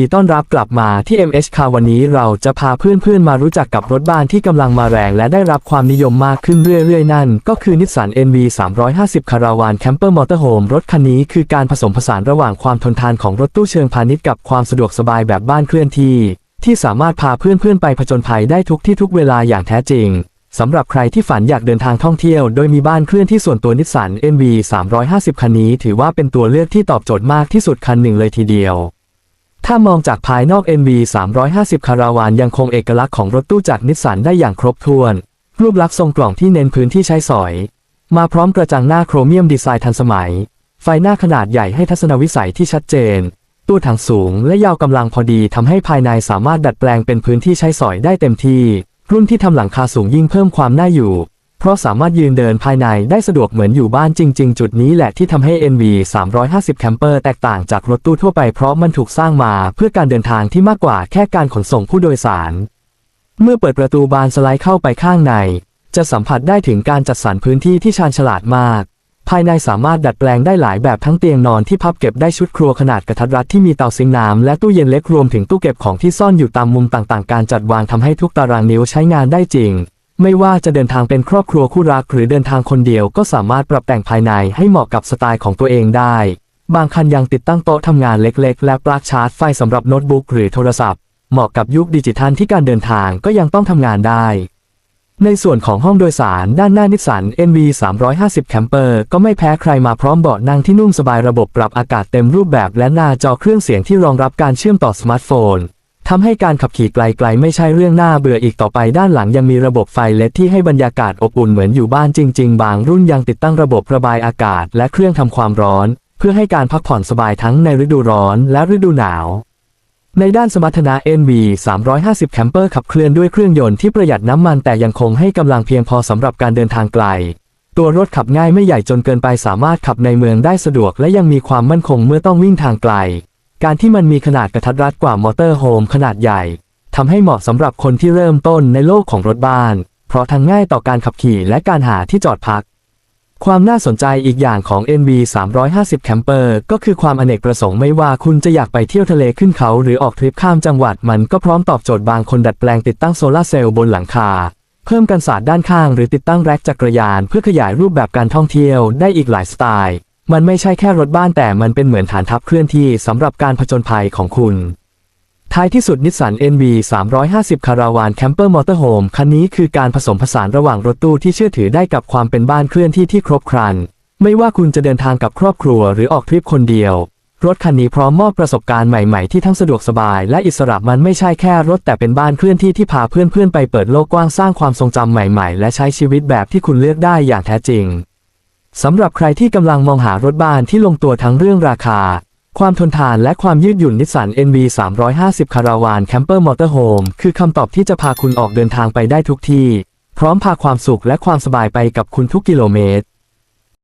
ดีต้อนรับกลับมาที่ MH Car วันนี้เราจะพาเพื่อนๆมารู้จักกับรถบ้านที่กำลังมาแรงและได้รับความนิยมมากขึ้นเรื่อยๆ นั่น ก็คือนิสสัน NV 350 Caravan Camper Motorhome รถคันนี้คือการผสมผสานระหว่างความทนทานของรถตู้เชิงพาณิชย์กับความสะดวกสบายแบบบ้านเคลื่อนที่ ที่สามารถพาเพื่อนๆไปผจญภัยได้ทุกที่ทุกเวลาอย่างแท้จริงสำหรับใครที่ฝันอยากเดินทางท่องเที่ยว โดยมีบ้านเคลื่อนที่ส่วนตัวนิสสัน NV 350 คันนี้ ถือว่าเป็นตัวเลือกที่ตอบโจทย์มากที่สุดคันหนึ่งเลยทีเดียว ถ้ามองจากภายนอก NV 350 คาราวานยังคงเอกลักษณ์ของรถตู้จากนิสสันได้อย่างครบถ้วน รูปลักษณ์ทรงกล่องที่เน้นพื้นที่ใช้สอย มาพร้อมกระจังหน้าโครเมียมดีไซน์ทันสมัย ไฟหน้าขนาดใหญ่ให้ทัศนวิสัยที่ชัดเจน ตู้ถังสูงและยาวกำลังพอดีทำให้ภายในสามารถดัดแปลงเป็นพื้นที่ใช้สอยได้เต็มที่ รุ่นที่ทำหลังคาสูงยิ่งเพิ่มความน่าอยู่ เพราะสามารถยืนเดินภายในได้สะดวกเหมือนอยู่บ้านจริง ๆ จุดนี้แหละที่ทำให้ NV 350 Camper แตกต่างจากรถตู้ทั่วไปเพราะมันถูกสร้างมาเพื่อการเดินทางที่มากกว่าแค่การขนส่งผู้โดยสาร เมื่อเปิดประตูบานสไลด์เข้าไปข้างใน จะสัมผัสได้ถึงการจัดสรรพื้นที่ที่ชาญฉลาดมาก ภายในสามารถดัดแปลงได้หลายแบบทั้งเตียงนอนที่พับเก็บได้ชุดครัวขนาดกระทัดรัดที่มีเตาซิงน้ำและตู้เย็นเล็กรวมถึงตู้เก็บของที่ซ่อนอยู่ตามมุมต่างๆ การจัดวางทำให้ทุกตารางนิ้วใช้งานได้จริง ไม่ว่าจะเดินทางเป็นครอบครัวคู่รักหรือเดินทางคนเดียวก็สามารถปรับแต่งภายในให้เหมาะกับสไตล์ของตัวเองได้ บางคันยังติดตั้งโต๊ะทำงานเล็กๆ และปลั๊กชาร์จไฟสำหรับโน้ตบุ๊กหรือโทรศัพท์ เหมาะกับยุคดิจิทัลที่การเดินทางก็ยังต้องทำงานได้ ในส่วนของห้องโดยสารด้านหน้านิสสัน NV 350 Camper ก็ไม่แพ้ใครมาพร้อมเบาะนั่งที่นุ่มสบายระบบปรับอากาศเต็มรูปแบบและหน้าจอเครื่องเสียงที่รองรับการเชื่อมต่อสมาร์ทโฟน ทำให้การขับขี่ไกลๆไม่ใช่เรื่องน่าเบื่ออีกต่อไปด้านหลังยังมีระบบไฟเลดที่ให้บรรยากาศอบอุ่นเหมือนอยู่บ้านจริง ๆ บางรุ่นยังติดตั้งระบบระบายอากาศ และเครื่องทำความร้อน เพื่อให้การพักผ่อนสบายทั้งในฤดูร้อนและฤดูหนาว ในด้านสมรรถนะ NV 350 Camper ขับเคลื่อนด้วยเครื่องยนต์ที่ประหยัดน้ำมันแต่ยังคงให้กำลังเพียงพอสำหรับการเดินทางไกล ตัวรถขับง่ายไม่ใหญ่จนเกินไปสามารถขับในเมืองได้สะดวก และยังมีความมั่นคงเมื่อต้องวิ่งทางไกล การที่มันมีขนาดกระทัดรัดกว่ามอเตอร์โฮมขนาดใหญ่ทำให้เหมาะสำหรับคนที่เริ่มต้นในโลกของรถบ้าน เพราะทั้งง่ายต่อการขับขี่และการหาที่จอดพัก ความน่าสนใจอีกอย่างของ NV 350 Camper ก็คือความอเนกประสงค์ไม่ว่าคุณจะอยากไปเที่ยวทะเลขึ้นเขา หรือออกทริปข้ามจังหวัดมันก็พร้อมตอบโจทย์บางคนดัดแปลงติดตั้งโซลาร์เซลล์บนหลังคา เพิ่มกันศาสตร์ด้านข้างหรือติดตั้งแร็คจักรยาน เพื่อขยายรูปแบบการท่องเที่ยวได้อีกหลายสไตล์ มันไม่ใช่แค่รถบ้านแต่มันเป็นเหมือนฐานทัพเคลื่อนที่สำหรับการผจญภัยของคุณ ท้ายที่สุดนิสสัน NV 350 Caravan Camper Motorhome คันนี้คือการผสมผสานระหว่างรถตู้ที่เชื่อถือได้กับความเป็นบ้านเคลื่อนที่ที่ครบครัน ไม่ว่าคุณจะเดินทางกับครอบครัวหรือออกทริปคนเดียว รถคันนี้พร้อมมอบประสบการณ์ใหม่ๆที่ทั้งสะดวกสบาย และอิสระมันไม่ใช่แค่รถแต่เป็นบ้านเคลื่อนที่ที่พาเพื่อนๆไปเปิดโลกกว้างสร้างความทรงจำใหม่ ๆ และใช้ชีวิตแบบที่คุณเลือกได้อย่างแท้จริง สำหรับใครที่กำลังมองหารถบ้านที่ลงตัวทั้งเรื่องราคา ความทนทานและความยืดหยุ่นนิสสัน NV 350 Caravan Camper Motorhome คือคำตอบที่จะพาคุณออกเดินทางไปได้ทุกที่ พร้อมพาความสุขและความสบายไปกับคุณทุกกิโลเมตร